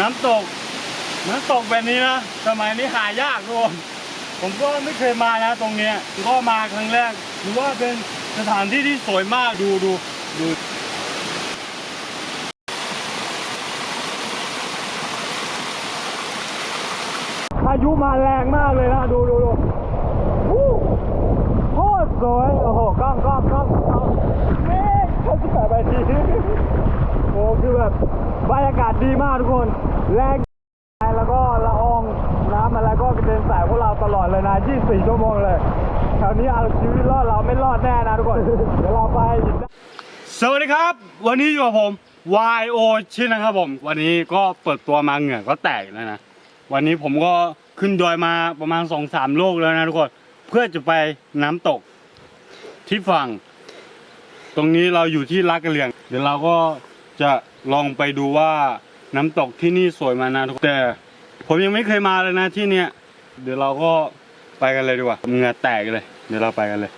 น้ำตกน้ำตกแบบนี้นะสมัยนี้หายากทุกคนผมก็ไม่เคยมานะ ตรงเนี้ยก็มาครั้งแรกถือว่าเป็นสถานที่ที่สวยมากดูดูดูพายุมาแรงมากเลยนะ ดูดูดูโคตรสวยโอ้โหกล้องกล้องกล้องกล้องเมฆเขาจะแบบไปที โอ้คือแบบบรรยากาศดีมากทุกคนแรงแล้วก็ละอองน้ำอะไรก็กระเด็นใส่พวกเราตลอดเลยนะ24ชั่วโมงเลยแถวนี้เอาชีวิตรอดเราไม่รอดแน่นะทุกคน เดี๋ยวเราไปสวัสดีครับ วันนี้อยู่กับผม YO ชินนะครับผม วันนี้ก็เปิดตัวมาเหงื่อก็แตกแล้วนะ วันนี้ผมก็ขึ้นดอยมาประมาณ 2-3 โลกแล้วนะทุกคน เพื่อจะไปน้ำตกที่ฝั่ง ตรงนี้เราอยู่ที่ลักกะเหลียง เดี๋ยวเราก็ จะลองไปดูว่าน้ำตกที่นี่สวยมานะทุกคนแต่ผมยังไม่เคยมาเลยนะที่เนี้ยเดี๋ยวเราก็ไปกันเลยดีกว่าเหงื่อแตกเลย เดี๋ยวเราไปกันเลย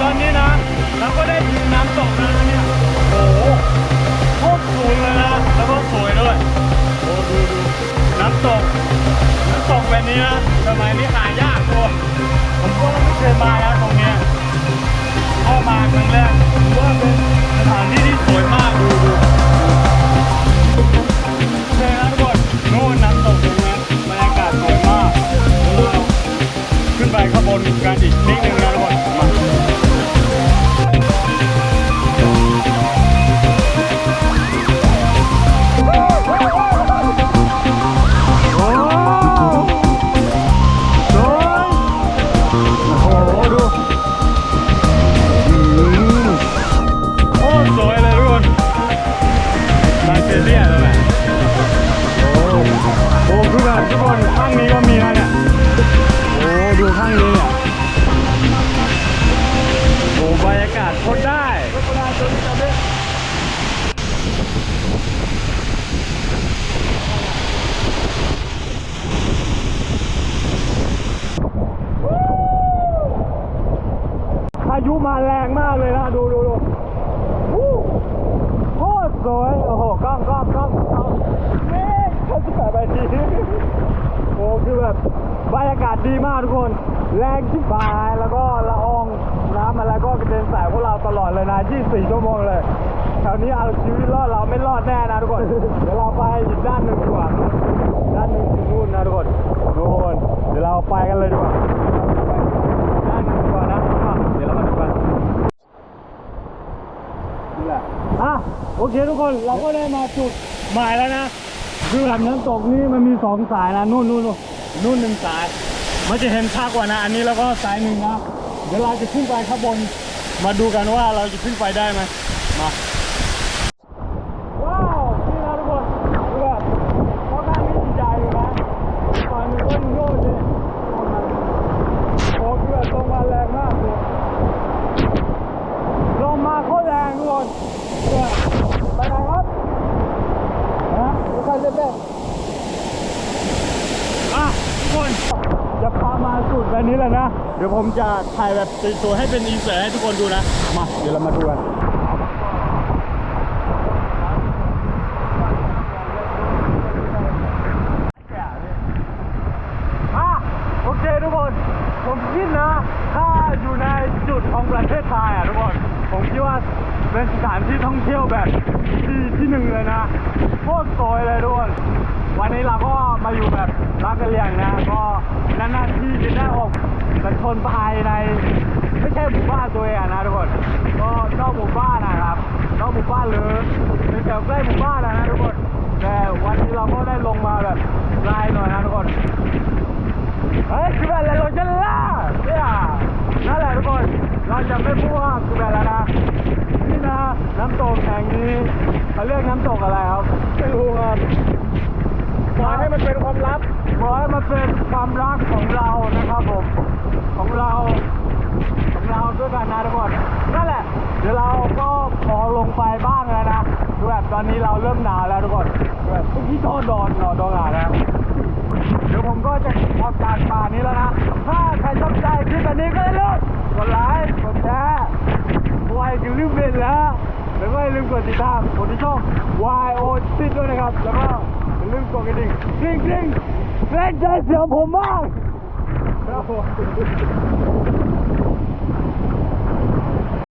ตอนนี้นะเราก็ได้ถึงน้ำตกแล้วนะเนี่ย โอ้โหโคตรสูงเลยนะ แล้วก็สวยด้วย โอ้ดูดูน้ำตก น้ำตกแบบนี้นะสมัยนี้หายากทุกคนผมก็ไม่เคยมานะตรงเนี้ยเข้ามาครั้งแรกถือว่าเป็นสถานที่ ข้างนี้เนี่ยโอ้บรรยากาศโคตรได้พายุมาแรงมากเลยนะดูดูดูวู้โคตรสวย โอ้โหกล้องกล้องกล้องกล้องเมฆเขาจะแบบไปทีโอ้คือแบบ บรรยากาศดีมากทุกคน แรงชิบหายแล้วก็ละอองน้ำอะไรก็กระเด็นใส่พวกเราตลอดเลยนะ 24 ชั่วโมงเลยแถวนี้เอาชีวิตรอดเราไม่รอดแน่นะทุกคน เดี๋ยวเราไปอีกด้านหนึ่งดีกว่าด้านหนึ่งนู่นนะทุกคนทุกคนเดี๋ยวเราไปกันเลยดีกว่าไปด้านหนึ่งดีกว่านะเดี๋ยวเรามาดูกันนี่แหละอะโอเคทุกคนเราก็ได้มาจุดหมายแล้วนะ คือแบบน้ำตกนี่มันมีสองสายนะนู่นนู่นนู่นหนึ่งสาย มันจะเห็นชัดกว่านะอันนี้แล้วก็สายหนึ่งนะ เดี๋ยวเราจะขึ้นไปข้างบน มาดูกันว่าเราจะขึ้นไปได้ไหมมา ว้าวนี่นะทุกคนคือแบบเพราะข้างนี้ใหญ่อยู่นะฝั่งนี้ก็โน่นนี่โอ้คือแบบตรงมาแรงมากเลย ลงมาโคตรแรงทุกคนเนี่ยไปไหนครับนะทุกคนเต้นอะทุกคนจะพามาสุด แหละนะ เดี๋ยวผมจะถ่ายแบบสวยๆให้เป็นอินเสิร์ตให้ทุกคนดูนะ มา เดี๋ยวเรามาดูกันโอเคทุกคน ผมคิดนะ ถ้าอยู่ในจุดของประเทศไทยอะทุกคน ผมคิดว่า เป็นสถานที่ท่องเที่ยวแบบที่ที่หนึ่งเลยนะโคตรสวยเลยทุกคนวันนี้เราก็มาอยู่แบบรักกันเรียงนะ ก็นานๆที่จะได้ออกกันชนภายใน ไม่ใช่หมู่บ้านตัวเองนะทุกคนก็นอกหมู่บ้านนะครับนอกหมู่บ้านหรือแถวใกล้หมู่บ้านอะนะทุกคนแต่วันนี้เราก็ได้ลงมาแบบไกลหน่อยนะทุกคนเฮ้ยคือแบบเราจะล่าเนี่ยนั่นแหละทุกคนเราจะไม่พูดว่าคือแบบแล้วนะ นี่นะน้ำตกแห่งนี้เขาเรียกน้ำตกอะไรครับไม่รู้ครับปล่อยให้มันเป็นความลับปล่อยให้มันเป็นความรักของเรานะครับผมของเรา ของเราด้วยกันนะทุกคนนั่นแหละ เดี๋ยวเราก็พอลงไปบ้างแล้วนะคือแบบตอนนี้เราเริ่มหนาวแล้วทุกคนคือแบบเมื่อกี้โดนโดนโดนโดนหนาวแล้วเดี๋ยวผมก็จะออกจากป่านี้แล้วนะ ถ้าใครชอบใจคลิปแบบนี้ก็อย่าลืมกดไลค์ กดแชร์ไว้อย่า ลืมเป็นแล้วแล้วก็อย่าลืมกดติดตามกดที่ช่อง YO ติดด้วยนะครับ แล้วก็อย่าลืมกดกระดิ่งกริ๊งกริ๊งเล่นใจเสียงผมมากครับผม